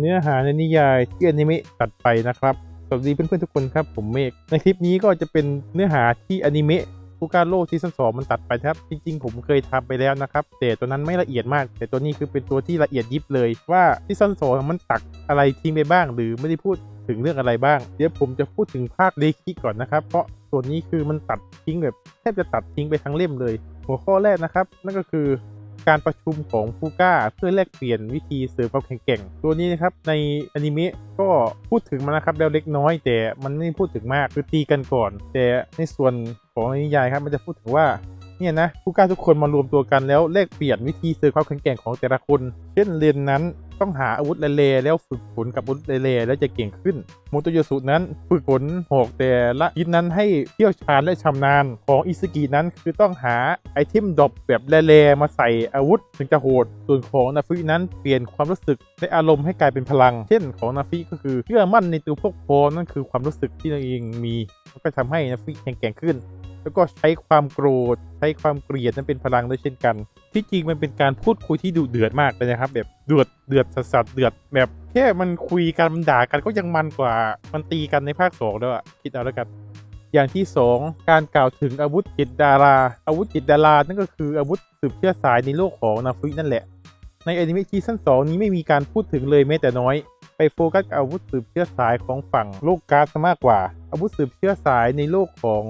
เนื้อหาในนิยายที่อนิเมะตัดไปนะครับ สวัสดีเพื่อนๆทุกคนครับ ผมเมฆในคลิปนี้ก็จะเป็นเนื้อหาที่อนิเมะฟูการโลซีซั่นสองมันตัดไปครับ จริงๆ ผมเคยทำไปแล้วนะครับ แต่ตัวนั้นไม่ละเอียดมาก แต่ตัวนี้คือเป็นตัวที่ละเอียดยิบเลย ว่าซีซั่นสองมันตัดอะไรทิ้งไปบ้าง หรือไม่ได้พูดถึงเรื่องอะไรบ้าง เดี๋ยวผมจะพูดถึงภาคเลคิก่อนนะครับ เพราะส่วนนี้คือมันตัดทิ้งแบบแทบจะตัดทิ้งไปทั้งเล่มเลย หัวข้อแรกนะครับ นั่นก็คือ การประชุมของฟูก้าเพื่อแลกเปลี่ยนวิธีเสริมความแข็งแกร่งตัวนี้นะครับในอนิเมะก็พูดถึงมานะครับแล้วเล็กน้อย แต่มันไม่ได้พูดถึงมากคือตีกันก่อน แต่ในส่วนของนิยายครับมันจะพูดถึงว่า เนี่ยนะผู้กล้าทุกคนมารวมตัวกันแล้วแลกเปลี่ยนวิธีเสริมความแข็งแกร่งของแต่ละคน เช่นเรียนนั้นต้องหาอาวุธเลๆแล้วฝึกฝนกับอาวุธเลๆแล้วจะเก่งขึ้นโมโตโยสุนั้นฝึกฝนหอกแต่ละยินนั้นให้เชี่ยวชาญและชำนาญของอิสกินั้นคือต้องหาไอเทมดรอปแบบเลๆมาใส่อาวุธถึงจะโหด ส่วนของนาฟินั้นเปลี่ยนความรู้สึกและอารมณ์ให้กลายเป็นพลัง เช่นของนาฟิก็คือเชื่อมั่นในตัวพวกพอนั่นคือความรู้สึกที่ตัวเองมีแล้วก็ทำให้นาฟิแข็งแกร่งขึ้น แล้วก็ใช้ความโกรธใช้ความเกลียดนั้นเป็นพลังด้วยเช่นกัน ที่จริงมันเป็นการพูดคุยที่ดุเดือดมากเลยนะครับ แบบเดือดเดือดสัสสัสเดือดแบบแค่มันคุยกันมันด่ากันก็ยังมันกว่ามันตีกันในภาคสองแล้วอะคิดเอาแล้วกันอย่างที่ 2 การกล่าวถึงอาวุธจิตดารา อาวุธจิตดารา นั่นก็คืออาวุธสืบเชื้อสายในโลกของนาฟินั่นแหละ ในอนิเมะซีซั่น2นี้ไม่มีการพูดถึงเลยแม้แต่น้อย ไปโฟกัสอาวุธสืบเชื้อสายของฝั่งโลกการ์ดซมากกว่า อาวุธสืบเชื้อสายในโลกของ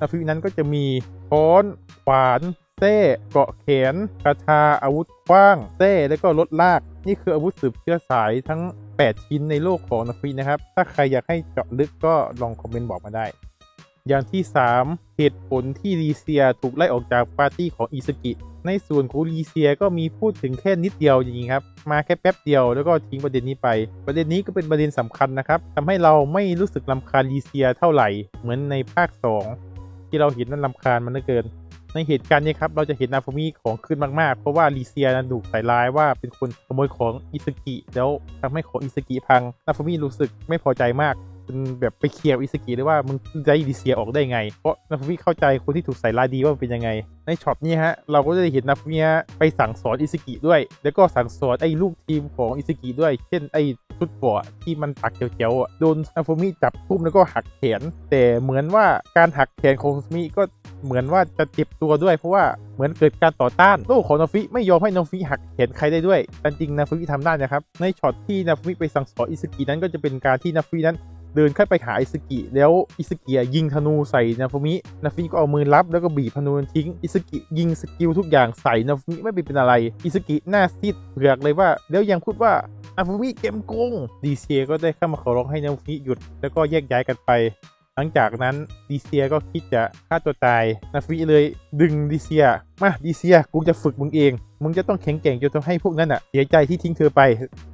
นาฟินั้นก็จะมีค้อนขวานเส้เกาะแขนคาถาอาวุธกว้างเส้และก็รถลาก นี่คืออาวุธสืบเชื้อสายทั้ง 8 ชิ้นในโลกของนาฟินะครับ ถ้าใครอยากให้เจาะลึกก็ลองคอมเมนต์บอกมาได้ อย่างที่ 3 เหตุผลที่ลีเซียถูกไล่ออกจากปาร์ตี้ของอิสกิ ในส่วนของลีเซียก็มีพูดถึงแค่นิดเดียวจริงๆครับ มาแค่แป๊บเดียวแล้วก็ทิ้งประเด็นนี้ไป ประเด็นนี้ก็เป็นประเด็นสำคัญนะครับทำให้เราไม่รู้สึกลำคาญลีเซียเท่าไหร่เหมือนในภาค 2 ที่เราเห็นนั้นลำคาญมันเหลือเกิน ในเหตุการณ์นี้ครับเราจะเห็นนาฟมิของขึ้นมากๆ เพราะว่าลีเซียนั้นถูกใส่ร้ายว่าเป็นคนขโมยของอิสกิแล้วทำให้ของอิสกิพังนาฟมิรู้สึกไม่พอใจมาก เป็นแบบไปเคลียร์อิสกิเลยว่ามึงจะให้ลีเซียออกได้ไง เพราะนาฟมิเข้าใจคนที่ถูกใส่ร้ายดีว่ามันเป็นยังไง ในช็อตนี้ฮะเราก็จะเห็นนาฟมิไปสั่งสอนอิสกิด้วย แล้วก็สั่งสอนไอ้ลูกทีมของอิสกิด้วย เช่นไอ้ชุดเกราะที่มันปักเจียวๆอะโดนนาฟมิจับทุ่มแล้วก็หักแขน แต่เหมือนว่าการหักแขนของนาฟมิก็เหมือนว่าจะเจ็บตัวด้วยเพราะว่าเหมือนเกิดการต่อต้านโลกของนาฟิไม่ยอมให้นาฟิหักแขนใครได้ด้วยแต่จริงนาฟิทำได้นะครับ ในช็อตที่นาฟิไปสั่งสอนอิสกินั้นก็จะเป็นการที่นาฟินั้น เดินเข้าไปหาอิสกิ แล้วอิสกิยิงธนูใส่นาฟมินาฟมิก็เอามือรับแล้วก็บีบธนูทิ้งอิสกิยิงสกิลทุกอย่างใส่นาฟมิไม่เป็นอะไรอิสกิหน้าซีดเผือกเลยว่า แล้วยังพูดว่านาฟมิเกมโกงดีเซียก็ได้เข้ามาขอร้องให้นาฟมิหยุดแล้วก็แยกย้ายกันไป ลังจากนั้นดีเซียก็คิดจะฆ่าตัวตายนาฟิเลยดึงดีเซีย มาดีเซียกูจะฝึกมึงเอง มึงจะต้องแข็งแกร่งจนทำให้พวกนั้นอะเสียใจที่ทิ้งเธอไป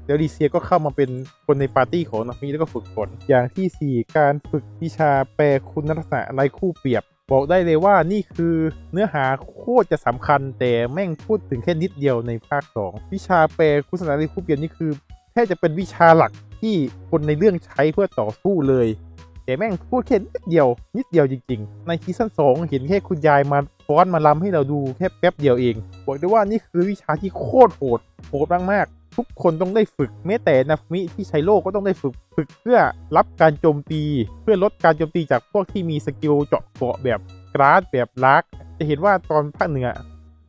แล้วดีเซียก็เข้ามาเป็นคนในปาร์ตี้ของนาฟิแล้วก็ฝึกฝนอย่างที่ 4 การฝึกวิชาแปลคุณลักษณะไรคู่เปรียบ บอกได้เลยว่านี่คือเนื้อหาโคตรจะสำคัญ แต่แม่งพูดถึงแค่นิดเดียวในภาค 2 วิชาแปลคุณลักษณะไรคู่เปรียบนี่คือแค่จะเป็นวิชาหลักที่คนในเรื่องใช้เพื่อต่อสู้เลย แต่แม่งพูดแค่นิดเดียว นิดเดียวจริง ๆ ในซีซั่นสองเห็นแค่คุณยายมาฟ้อนมาลำให้เราดูแค่แป๊บเดียวเอง บอกได้ว่านี่คือวิชาที่โคตรโหดโหดมากๆทุกคนต้องได้ฝึกแม้แต่นาฟมิที่ใช้โลกก็ต้องได้ฝึกฝึกเพื่อรับการโจมตี เพื่อลดการโจมตีจากพวกที่มีสกิลเจาะเกาะแบบกราดแบบลัก จะเห็นว่าตอนภาคเหนือ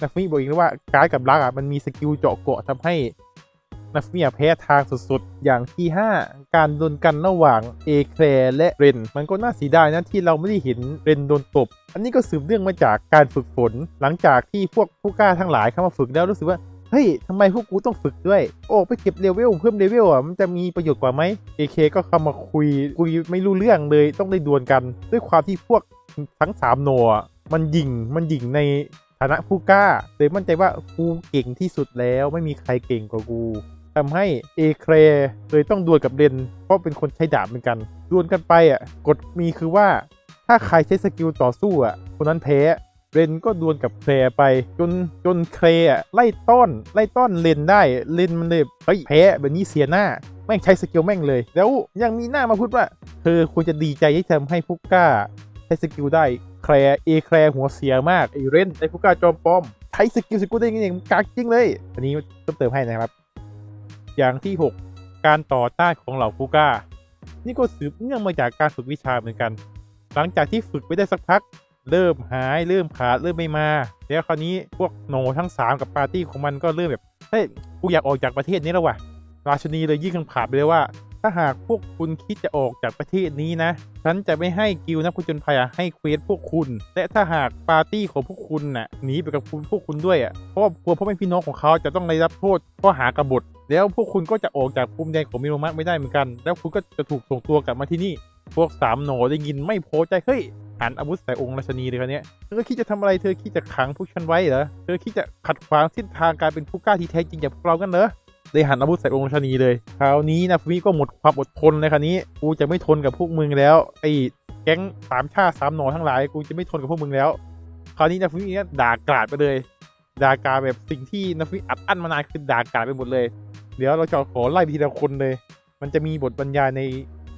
นาฟมิบอกเองว่าการดกับลักอะมันมีสกิลเจาะเกาะทำให้ นักเมียแพ้ทางสุดๆ อย่างที่ 5 การโดนกันระหว่างเอแคลและเรน มันก็น่าเสียดายนะที่เราไม่ได้เห็นเรนโดนตบ อันนี้ก็สืบเนื่องมาจากการฝึกฝน หลังจากที่พวกผู้กล้าทั้งหลายเข้ามาฝึกแล้วรู้สึกว่าเฮ้ยทำไมพวกกูต้องฝึกด้วย โอ้ไปเก็บเลเวลเพิ่มเลเวลอะ มันจะมีประโยชน์กว่าไหมเอเคก็เข้ามาคุย คุยไม่รู้เรื่องเลยต้องได้ดวลกัน ด้วยความที่พวกทั้งสามโนอะมันยิง มันยิงในฐานะผู้กล้าเลยมั่นใจว่ากูเก่งที่สุดแล้วไม่มีใครเก่งกว่ากู ทำให้เอเครเลยต้องดวลกับเรนเพราะเป็นคนใช้ดาบเหมือนกันดวลกันไปอะกฎมีคือว่าถ้าใครใช้สกิลต่อสู้อะคนนั้นแพ้เรนก็ดวลกับเครไป จนจนเครอะไล่ต้อนไล่ต้อนเลนได้เลนมันเลยเฮ้ยแพ้แบบนี้เสียหน้า แม่งใช้สกิลแม่งเลย แล้วยังมีหน้ามาพูดว่า เธอควรจะดีใจที่ทำให้ผู้กล้าใช้สกิลได้แคลเอแคลหัวเสียมากไอเรนไอผู้กล้าจอมปลอมใช้สกิลสกิลได้ยังไงมันกากจริงเลย อันนี้ต้องเติมให้นะครับ อย่างที่ 6 การต่อต้านของเหล่าฟูก้า นี่ก็สืบเนื่องมาจากการฝึกวิชาเหมือนกัน หลังจากที่ฝึกไปได้สักพัก เริ่มหายเริ่มขาดเริ่มไม่มา แล้วคราวนี้พวกโหนทั้งสามกับปาร์ตี้ของมันก็เริ่มแบบเฮ้ยกูอยากออกจากประเทศนี้แล้วว่ะราชนีเลยยื่นคำขาดไปเลยว่า ถ้าหากพวกคุณคิดจะออกจากประเทศนี้นะ ฉันจะไม่ให้กิลนักผจญภัยให้เควสพวกคุณ และถ้าหากปาร์ตี้ของพวกคุณน่ะหนีไปกับคุณพวกคุณด้วยอะเพราะว่ากลัวพ่อแม่พี่น้องของเขาจะต้องได้รับโทษข้อหากบฏ แล้วพวกคุณก็จะออกจากภูมิแดนของมิโรมะไม่ได้เหมือนกัน แล้วคุณก็จะถูกส่งตัวกลับมาที่นี่ พวกสามหนอได้ยินไม่พอใจเฮ้ยหันอาวุธใส่องค์ราชนีเลยคนนี้ยเธอคิดจะทำอะไรเธอคิดจะขังพวกฉันไว้เหรอเธอคิดจะขัดขวางเส้นทางการเป็นผู้กล้าที่แท้จริงอย่างพวกเรากันเหรอเลยหันอาวุธใส่องค์ราชนีเลยคราวนี้นะฟูมิก็หมดความอดทนเลยคราวนี้กูจะไม่ทนกับพวกมึงแล้วไอ้แก๊งสามชาติสามหนอทั้งหลายกูจะไม่ทนกับพวกมึงแล้ว คราวนี้นะฟูมิเนี่ยด่ากราดไปเลยด่ากาดแบบสิ่งที่นะฟูมิอัดอั้นมานานคือด่ากราดไปหมดเลย เดี๋ยวเราจะขอไล่ทีละคนเลย มันจะมีบทบรรยายใน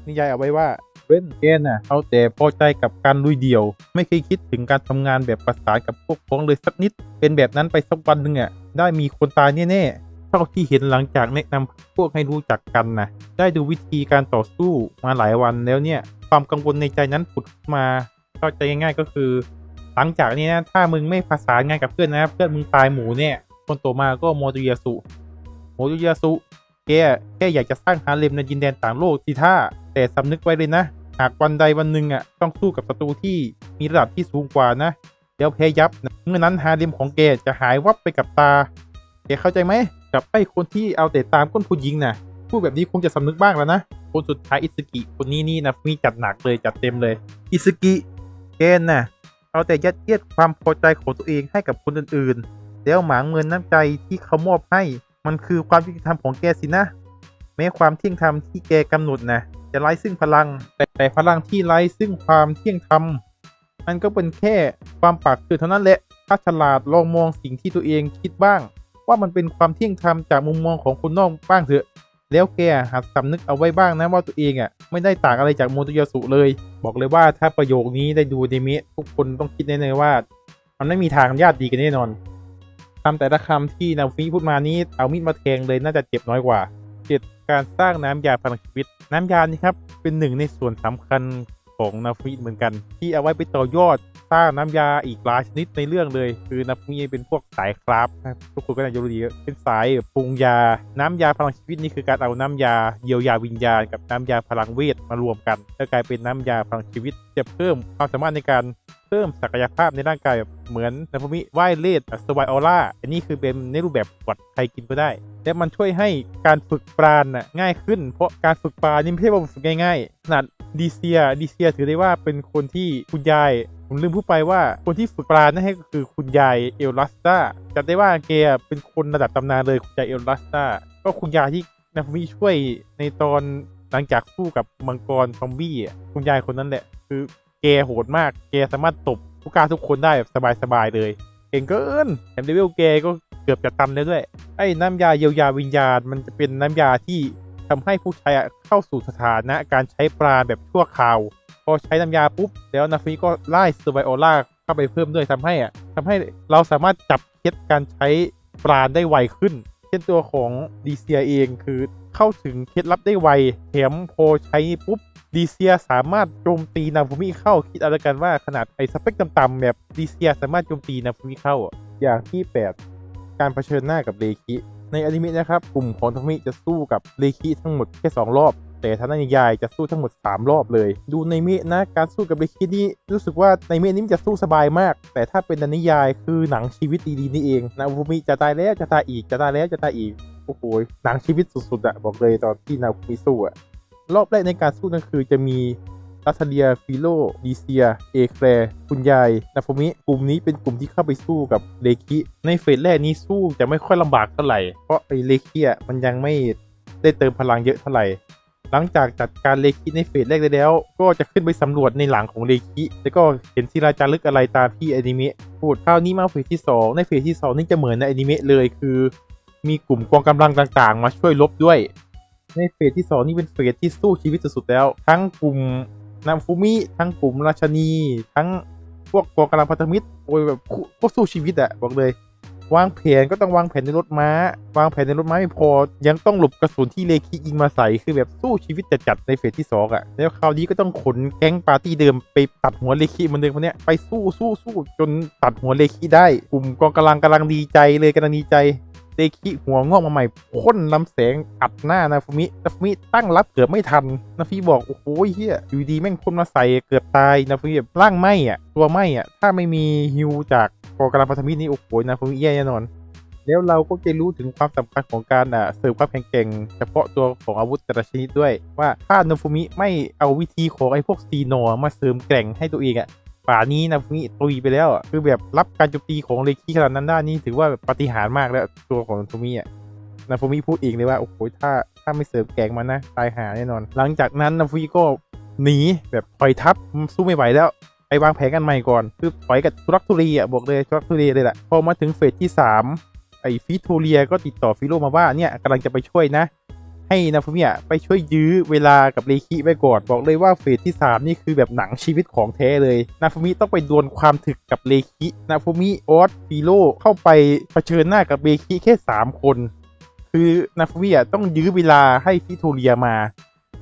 นิยายเอาไว้ว่าเว้นแกนน่ะเอาแต่พอใจกับการลุยเดี่ยว ไม่เคยคิดถึงการทำงานแบบประสานกับพวกพ้องเลยสักนิด เป็นแบบนั้นไปสักวันหนึ่งอะได้มีคนตายแน่ๆเท่าที่เห็นหลังจากแนะนำพวกให้รู้จักกันนะได้ดูวิธีการต่อสู้มาหลายวันแล้วเนี่ย ความกังวลในใจนั้นผุดมาเข้าใจง่ายๆก็คือ หลังจากนี้นะถ้ามึงไม่ประสานงานกับเพื่อนนะ เพื่อนมึงตายหมูเนี่ยคนโตมาก็โมโตยาสุ โมโตยาสุแกแค่อยากจะสร้างฮาเลมในดินแดนต่างโลกสิท่า แต่สำนึกไว้เลยนะ หากวันใดวันหนึ่งอะต้องสู้กับศัตรูที่มีระดับที่สูงกว่านะแล้วแพ้ยับนะเมื่อนั้นฮาเลมของแกจะหายวับไปกับตาแกเข้าใจไหมกับไอ้คนที่เอาแต่ตามก้นผู้หญิงนะพูดแบบนี้คงจะสำนึกบ้างแล้วนะคนสุดท้ายอิสกิคนนี้นี่นะมีจัดหนักเลยจัดเต็มเลย อิสกิแกน่ะเอาแต่ยัดเยียดความพอใจของตัวเองให้กับคนอื่นๆแล้วหมางเงินน้ำใจที่เขามอบให้ มันคือความยุติธรรมของแกสินะ แม้ความเที่ยงธรรมที่แกกำหนดนะจะไร้ซึ่งพลัง แต่พลังที่ไร้ซึ่งความเที่ยงธรรมมันก็เป็นแค่ความปากคือเท่านั้นแหละถ้าฉลาดลองมองสิ่งที่ตัวเองคิดบ้าง ว่ามันเป็นความเที่ยงธรรมจากมุมมองของคนนอกบ้างเถอะ แล้วแกหัดสำนึกเอาไว้บ้างนะว่าตัวเองอะไม่ได้ต่างอะไรจากโมโตยาสุเลย บอกเลยว่าถ้าประโยคนี้ได้ดูในเมะทุกคนต้องคิดแน่ๆว่า มันไม่มีทางญาติดีกันแน่นอน คำแต่ละคำที่นาฟิพูดมานี้เอามีดมาแทงเลยน่าจะเจ็บน้อยกว่าเจ็ดการสร้างน้ำยาพลังชีวิต น้ำยานี่ครับเป็นหนึ่งในส่วนสำคัญของนาฟิเหมือนกัน ที่เอาไว้ไปต่อยอดสร้างน้ำยาอีกหลายชนิดในเรื่องเลย คือนาฟิเป็นพวกสายคราฟครับทุกคนก็น่าจะรู้ดีเป็นสายปรุงยา น้ำยาพลังชีวิตนี่คือการเอาน้ำยาเยียวยาวิญญาณกับน้ำยาพลังเวทมารวมกันแล้วกลายเป็นน้ำยาพลังชีวิตจะเพิ่มความสามารถในการ เพิ่มศักยภาพในร่างกายแบบเหมือนนาฟูมิว่ายเลดสวายออร่าอันนี้คือเป็นในรูปแบบกดใครกินก็ได้ และมันช่วยให้การฝึกปราณน่ะง่ายขึ้น เพราะการฝึกปราณนี่ไม่ใช่ว่าฝึกง่ายๆขนาดดีเซียดีเซียถือได้ว่าเป็นคนที่คุณยายผมลืมพูดไปว่าคนที่ฝึกปราณนั่นก็คือคุณยายเอลลัสตาจัดได้ว่าแกเป็นคนระดับตำนานเลยคุณยายเอลลัสตาก็คุณยายที่นาฟมิช่วยในตอนหลังจากสู้กับมังกรซอมบี้คุณยายคนนั้นแหละ คือ แกโหดมากแกสามารถตบผู้กล้าทุกคนได้แบบสบายๆเลยเก่งเกินแถมเลเวลแกก็เกือบจะตันแล้วด้วย ไอ้น้ำยาเยียวยาวิญญาณมันจะเป็นน้ำยาที่ทำให้ผู้ใช้อะเข้าสู่สถานะการใช้ปลาแบบชั่วคราว พอใช้น้ำยาปุ๊บ แล้วนาฟิก็ไล่เซอร์ไบโอล่าเข้าไปเพิ่มด้วยทำให้อะทำให้เราสามารถจับเคล็ดการใช้ปราได้ไวขึ้น เช่นตัวของดีเซียเองคือเข้าถึงเคล็ดลับได้ไวแถมพอใช้ปุ๊บดีเซียสามารถโจมตีนาฟูมิเข้าคิดอะไรกันว่าขนาดไอ้สเปคต่ำๆแบบดีเซียสามารถโจมตีนาฟูมิเข้าอะอย่างที่ 8 การเผชิญหน้ากับเลคิในอนิเมะนะครับ กลุ่มของนาฟูมิจะสู้กับเลคิทั้งหมดแค่ 2 รอบ แต่ถ้านนิยายจะสู้ทั้งหมด 3 รอบเลย ดูในเมะนะการสู้กับเลคินี่รู้สึกว่าในเมะนี้จะสู้สบายมาก แต่ถ้าเป็นนิยายคือหนังชีวิตดีๆนี่เองนาฟูมิจะตายแล้วจะตายอีกจะตายแล้วจะตายอีกโอ้โหหนังชีวิตสุดๆอะบอกเลยตอนที่นาฟูมิสู้อะรอบแรกในการสู้นั่นคือจะมีลัทเลียฟิโลดีเซีย เอแคลร์คุณยายนาฟมิกลุ่มนี้เป็นกลุ่มที่เข้าไปสู้กับเลคิในเฟสแรกนี้สู้จะไม่ค่อยลำบากเท่าไหร่ เพราะไอ้เลคิอะมันยังไม่ได้เติมพลังเยอะเท่าไหร่ หลังจากจัดการเลคิในเฟสแรกได้แล้ว ก็จะขึ้นไปสำรวจในหลังของเลคิแล้วก็เห็นศิลาจารึกอะไรตามที่อนิเมะพูดคราวนี้มาเฟสที่สองในเฟสที่สองนี่จะเหมือนในอนิเมะเลยคือ มีกลุ่มกองกำลังต่างๆ มาช่วยลบด้วย ในเฟสที่สองนี่เป็นเฟสที่สู้ชีวิตสุดๆแล้ว ทั้งกลุ่มนามฟูมิทั้งกลุ่มราชนี ทั้งพวกกองกำลังพันธมิตรโอ้ยแบบโคตรสู้ชีวิตอะบอกเลย วางแผนก็ต้องวางแผนในรถม้า วางแผนในรถม้าไม่พอ ยังต้องหลบกระสุนที่เลคิยิงมาใส่คือแบบสู้ชีวิตจัดในเฟสที่สองอะแล้วคราวนี้ก็ต้องขนแก๊งปาร์ตี้เดิมไปตัดหัวเลคิเหมันเดิมคนเนี้ยไปสู้สู้สู้จนตัดหัวเลคิได้ กลุ่มกองกำลังกำลังดีใจเลยกำลังดีใจเลคิหัวงอกมาใหม่พ่นลำแสงอัดหน้านาฟมินาฟมิตั้งรับเกือบไม่ทันนาฟุมิบอกโอ้โหเฮียอยู่ดีแม่งพ่นมาใส่เกือบตายนาฟมิแบบร่างไหมอะตัวไหมอะถ้าไม่มีฮิวจาก กองกำลังพันธมิตรนี่โอ้โหนาฟุมิแย่แน่นอน แล้วเราก็จะรู้ถึงความสำคัญของการอะเสริมความแข็งแกร่งเฉพาะตัวของอาวุธแต่ละชนิดด้วย ว่าถ้านฟุมิไม่เอาวิธีของไอ้พวกซีโนมาเสริมแกร่งให้ตัวเองอะป่านี้นาฟุมิตุยไปแล้วคือแบบรับการโจมตีของเลคิขนาดนั้นได้นี่ถือว่าแบบปาฏิหารย์มากแล้วตัวของนาฟุมิอะนาฟุมิพูดเองเลยว่าโอ้โหถ้าถ้าไม่เสริมแกร่งมันนะ ตายหาแน่นอน หลังจากนั้นนาฟุมิก็หนีแบบถอยทับสู้ไม่ไหวแล้ว ไปวางแผนกันใหม่ก่อน คือถอยกับทุรักทุรีอะบอกเลยทุรักทุรีเลยแหละพอมาถึงเฟสที่สามไอ้ฟิโทเรียก็ติดต่อฟิโลมาว่าเนี่ยกำลังจะไปช่วยนะ ให้นาฟูมิอะไปช่วยยื้อเวลากับเลคิไว้ก่อน บอกเลยว่าเฟสที่ 3 นี่คือแบบหนังชีวิตของแท้เลยนาฟูมิต้องไปดวลความถึกกับเลคินาฟูมิออสฟิโลเข้าไปเผชิญหน้ากับเลคิแค่ 3 คน คือนาฟูมิอะต้องยื้อเวลาให้ฟิโทเรียมา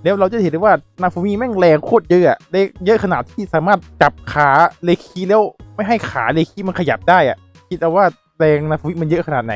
แล้วเราจะเห็นได้ว่านาฟูมิแม่งแรงโคตรเยอะอะเลเยอะขนาดที่สามารถจับขาเลคิแล้วไม่ให้ขาเลคิมันขยับได้อะคิดเอาว่าแรงนาฟูมิมันเยอะขนาดไหน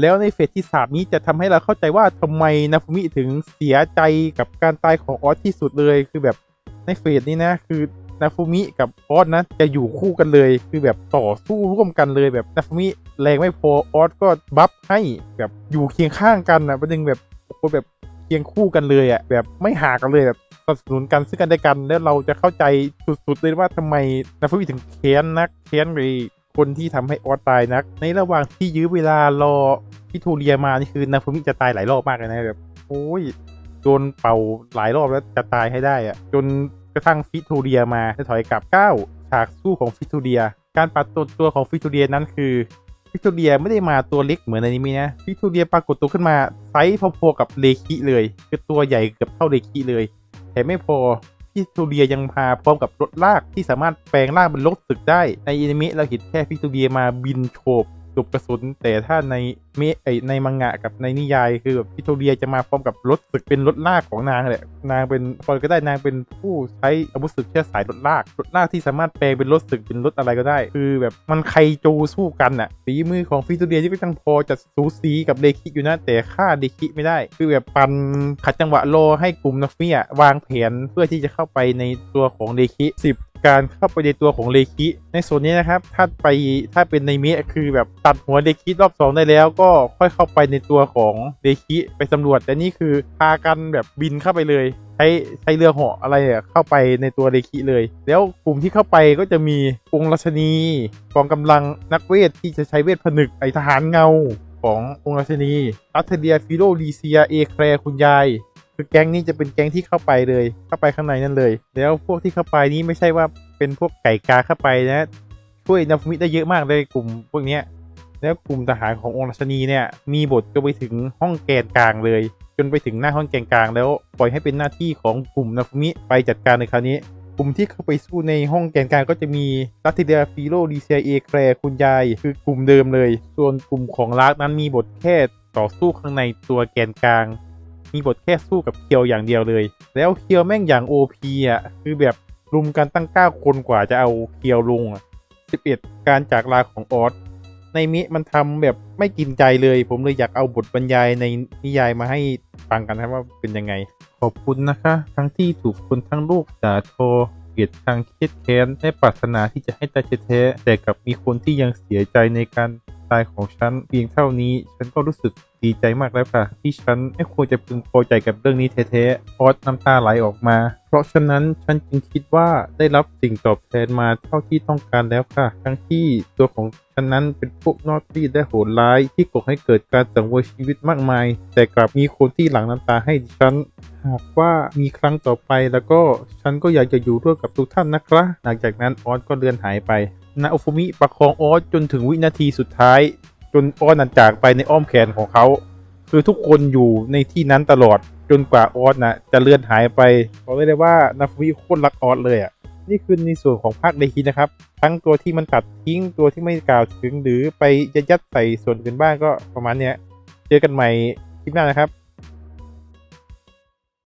แล้วในเฟสที่ 3 นี้จะทำให้เราเข้าใจว่าทำไมนาฟูมิถึงเสียใจกับการตายของออสที่สุดเลยคือแบบในเฟสนี้นะ คือนาฟูมิกับออสนะจะอยู่คู่กันเลย คือแบบต่อสู้ร่วมกันเลยแบบนาฟูมิแรงไม่พอออสก็บัฟให้แบบอยู่เคียงข้างกันนะประเด็นแบบโอ้แบบ เคียงคู่กันเลยอะ่ะแบบไม่ห่างกันเลยแบบสนับสนุนกันซึ่งกันและกันแล้วเราจะเข้าใจสุดๆเลยว่าทำไมนาฟูมิถึงแค้นนักแค้นเลยคนที่ทำให้ออสตายนัก ในระหว่างที่ยื้อเวลารอพิทูเรียมานี่คือนาฟูมิจะตายหลายรอบมากเลยนะแบบโอ้ยโดนเป่าหลายรอบแล้วจะตายให้ได้อะจนกระทั่งฟิทูเรียมาจะถอยกลับก้าวฉากสู้ของฟิทูเรีย การปรากฏตัวของฟิทูเรียนั้นคือ พิทูเรียไม่ได้มาตัวเล็กเหมือนในนี้มีนะพิทูเรียปรากฏตัวขึ้นมาไซส์พอๆกับเลคิเลย คือตัวใหญ่เกือบเท่าเลคิเลย แต่ไม่พอพิทูเรียยังพาพร้อมกับรถลากที่สามารถแปลงร่างเป็นรถตึกได้ในอนิเมะเราเห็นแค่พิทูเรียมาบินโฉบ จบกระสุน แต่ถ้าในเมไอในมังงะกับในนิยายคือแบบพิทูเรียจะมาพร้อมกับรถศึกเป็นรถลากของนางแหละนางเป็นพอก็ได้นางเป็นผู้ใช้อาวุธศึกเชื่อสายรถลากรถลากที่สามารถแปลงเป็นรถศึกเป็นรถอะไรก็ได้ คือแบบมันใครจูสู้กันอะฝีมือของฟิทูเรียที่ก็ยังพอจะสูสีกับเลคิอยู่นะแต่ฆ่าเลคิไม่ได้ คือแบบปันขัดจังหวะรอให้กลุ่มนักเฟียวางแผนเพื่อที่จะเข้าไปในตัวของเลคิสิบ การเข้าไปในตัวของเลคิในส่วนนี้นะครับ ถ้าไปถ้าเป็นในเมะคือแบบตัดหัวเลคิรอบสองได้แล้วก็ค่อยเข้าไปในตัวของเลคิไปสำรวจ แต่นี่คือพากันแบบบินเข้าไปเลยใช้ใช้เรือเหาะอะไรอะเข้าไปในตัวเลคิเลย แล้วกลุ่มที่เข้าไปก็จะมีองค์ราชนีกองกำลังนักเวทที่จะใช้เวทผนึกไอทหารเงาขององค์ราชนีอัเทเดียฟิโลลีเซียเอแครคุณยาย คือแก๊งนี้จะเป็นแก๊งที่เข้าไปเลย เข้าไปข้างในนั่นเลย แล้วพวกที่เข้าไปนี้ไม่ใช่ว่าเป็นพวกไก่กาเข้าไปนะช่วยนาฟมิได้เยอะมากเลยกลุ่มพวกเนี้ยแล้วกลุ่มทหารขององค์ราชนีเนี่ยมีบทก็ไปถึงห้องแกนกลางเลย จนไปถึงหน้าห้องแกนกลางแล้วปล่อยให้เป็นหน้าที่ของกลุ่มนาฟมิไปจัดการในคราวนี้กลุ่มที่เข้าไปสู้ในห้องแกนกลางก็จะมีลัตติเดียฟิโลดีเซียเอแครคุณยาย คือกลุ่มเดิมเลย ส่วนกลุ่มของลากนั้นมีบทแค่ต่อสู้ข้างในตัวแกนกลาง มีบทแค่สู้กับเคียวอย่างเดียวเลย แล้วเคียวแม่งอย่าง OP อะคือแบบรุมกันตั้ง9คนกว่าจะเอาเคียวลงอะ11การจากลาของออสในมิมันทำแบบไม่กินใจเลย ผมเลยอยากเอาบทบรรยายในนิยายมาให้ฟังกันครับว่าเป็นยังไง ขอบคุณนะคะ ทั้งที่ถูกคนทั้งโลกด่าทอเกลียดทางเครียดแค้นและปรารถนาที่จะให้ตายแท้แต่กับมีคนที่ยังเสียใจในการ ตายของฉันเพียงเท่านี้ ฉันก็รู้สึกดีใจมากแล้วค่ะ ที่ฉันไม่ควรจะพึงพอใจกับเรื่องนี้แท้ๆออสน้ำตาไหลออกมา เพราะฉะนั้นฉันจึงคิดว่าได้รับสิ่งตอบแทนมาเท่าที่ต้องการแล้วค่ะ ทั้งที่ตัวของฉันนั้นเป็นพวกนอตตี้และโหดร้ายที่ก่อให้เกิดการสังเวยชีวิตมากมาย แต่กลับมีคนที่หลังน้ำตาให้ฉันหากว่ามีครั้งต่อไปแล้วก็ฉันก็อยากจะอยู่ร่วมกับทุกท่านนะครับหลังจากนั้นออสก็เดินหายไป นาโอฟุมิประคองออสจนถึงวินาทีสุดท้าย จนออสนั้นจากไปในอ้อมแขนของเขา คือทุกคนอยู่ในที่นั้นตลอดจนกว่าออสนะจะเลื่อนหายไปบอกได้เลยว่านาฟุมิโคตรรักออสเลยอะ่ะนี่คือในส่วนของภาคใดทีนะครับ ทั้งตัวที่มันตัดทิ้งตัวที่ไม่กล่าวถึงหรือไปยัดยัดใส่ส่วนอื่นบ้างก็ประมาณเนี้ย เจอกันใหม่คลิปหน้านะครับ